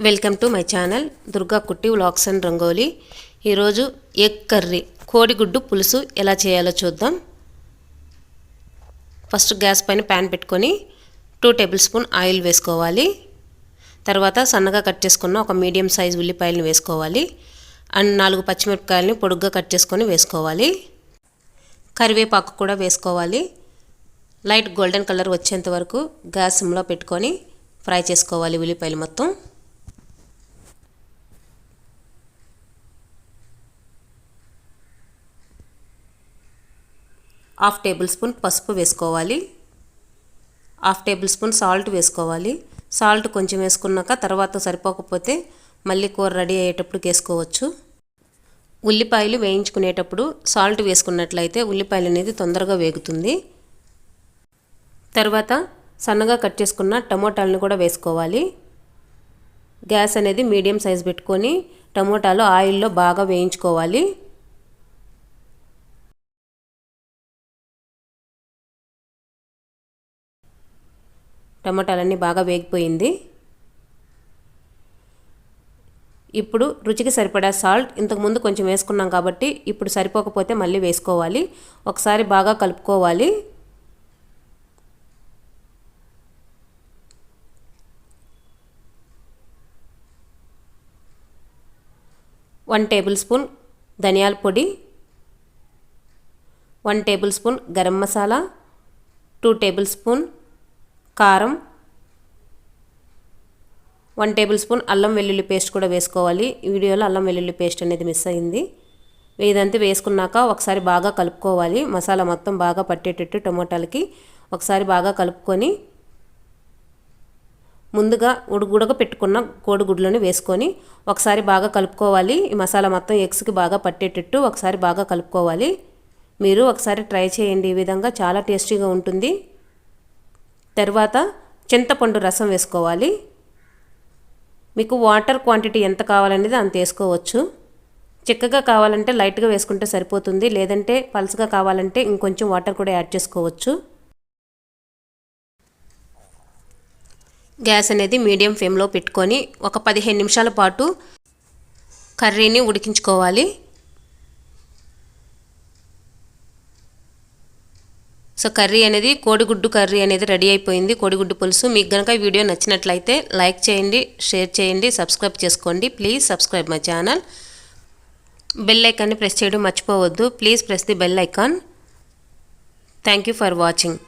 Welcome to my channel Durga Kutti vlogs and rangoli. ఈరోజు egg curry కోడిగుడ్డు పులుసు ఎలా చేయాలో చూద్దాం. ఫస్ట్ గ్యాస్ పైన ప్యాన్ పెట్టుకొని టూ టేబుల్ స్పూన్ ఆయిల్ వేసుకోవాలి. తర్వాత సన్నగా కట్ చేసుకున్న ఒక మీడియం సైజ్ ఉల్లిపాయలను వేసుకోవాలి. అండ్ నాలుగు పచ్చిమిరపకాయలని పొడుగ్గా కట్ చేసుకొని వేసుకోవాలి. కరివేపాకు కూడా వేసుకోవాలి. లైట్ గోల్డెన్ కలర్ వచ్చేంత వరకు గ్యాస్ సిమ్లో పెట్టుకొని ఫ్రై చేసుకోవాలి ఉల్లిపాయలు మొత్తం. హాఫ్ టేబుల్ స్పూన్ పసుపు వేసుకోవాలి. హాఫ్ టేబుల్ స్పూన్ సాల్ట్ వేసుకోవాలి. సాల్ట్ కొంచెం వేసుకున్నాక తర్వాత సరిపోకపోతే మళ్ళీ కూర రెడీ అయ్యేటప్పుడు వేసుకోవచ్చు. ఉల్లిపాయలు వేయించుకునేటప్పుడు సాల్ట్ వేసుకున్నట్లయితే ఉల్లిపాయలు అనేది తొందరగా వేగుతుంది. తర్వాత సన్నగా కట్ చేసుకున్న టమోటాలను కూడా వేసుకోవాలి. గ్యాస్ అనేది మీడియం సైజ్ పెట్టుకొని టమోటాలు ఆయిల్లో బాగా వేయించుకోవాలి. టమాటాలన్నీ బాగా వేగిపోయింది. ఇప్పుడు రుచికి సరిపడా సాల్ట్ ఇంతకుముందు కొంచెం వేసుకున్నాం కాబట్టి ఇప్పుడు సరిపోకపోతే మళ్ళీ వేసుకోవాలి. ఒకసారి బాగా కలుపుకోవాలి. వన్ టేబుల్ స్పూన్ ధనియాల పొడి one tablespoon garam masala two tablespoon కారం వన్ టేబుల్ స్పూన్ అల్లం వెల్లుల్లి పేస్ట్ కూడా వేసుకోవాలి. ఈ వీడియోలో అల్లం వెల్లుల్లి పేస్ట్ అనేది మిస్ అయింది. ఇదంతా వేసుకున్నాక ఒకసారి బాగా కలుపుకోవాలి. మసాలా మొత్తం బాగా పట్టేటట్టు టమోటాలకి ఒకసారి బాగా కలుపుకొని ముందుగా ఉడుగుడక పెట్టుకున్న కోడిగుడ్లను వేసుకొని ఒకసారి బాగా కలుపుకోవాలి. ఈ మసాలా మొత్తం ఎగ్స్కి బాగా పట్టేటట్టు ఒకసారి బాగా కలుపుకోవాలి. మీరు ఒకసారి ట్రై చేయండి. ఈ విధంగా చాలా టేస్టీగా ఉంటుంది. తర్వాత చింతపండు రసం వేసుకోవాలి. మీకు వాటర్ క్వాంటిటీ ఎంత కావాలనేది అంత వేసుకోవచ్చు. చిక్కగా కావాలంటే లైట్గా వేసుకుంటే సరిపోతుంది. లేదంటే పల్స్గా కావాలంటే ఇంకొంచెం వాటర్ కూడా యాడ్ చేసుకోవచ్చు. గ్యాస్ అనేది మీడియం ఫ్లేమ్లో పెట్టుకొని ఒక పదిహేను నిమిషాల పాటు కర్రీని ఉడికించుకోవాలి. సో కర్రీ అనేది కోడిగుడ్డు కర్రీ అనేది రెడీ అయిపోయింది. కోడిగుడ్డు పులుసు. మీకు కనుక ఈ వీడియో నచ్చినట్లయితే లైక్ చేయండి షేర్ చేయండి సబ్స్క్రైబ్ చేసుకోండి. Please subscribe my channel. Bell ఐకాన్ని ప్రెస్ చేయడం మర్చిపోవద్దు. Please press the bell icon. Thank you for watching.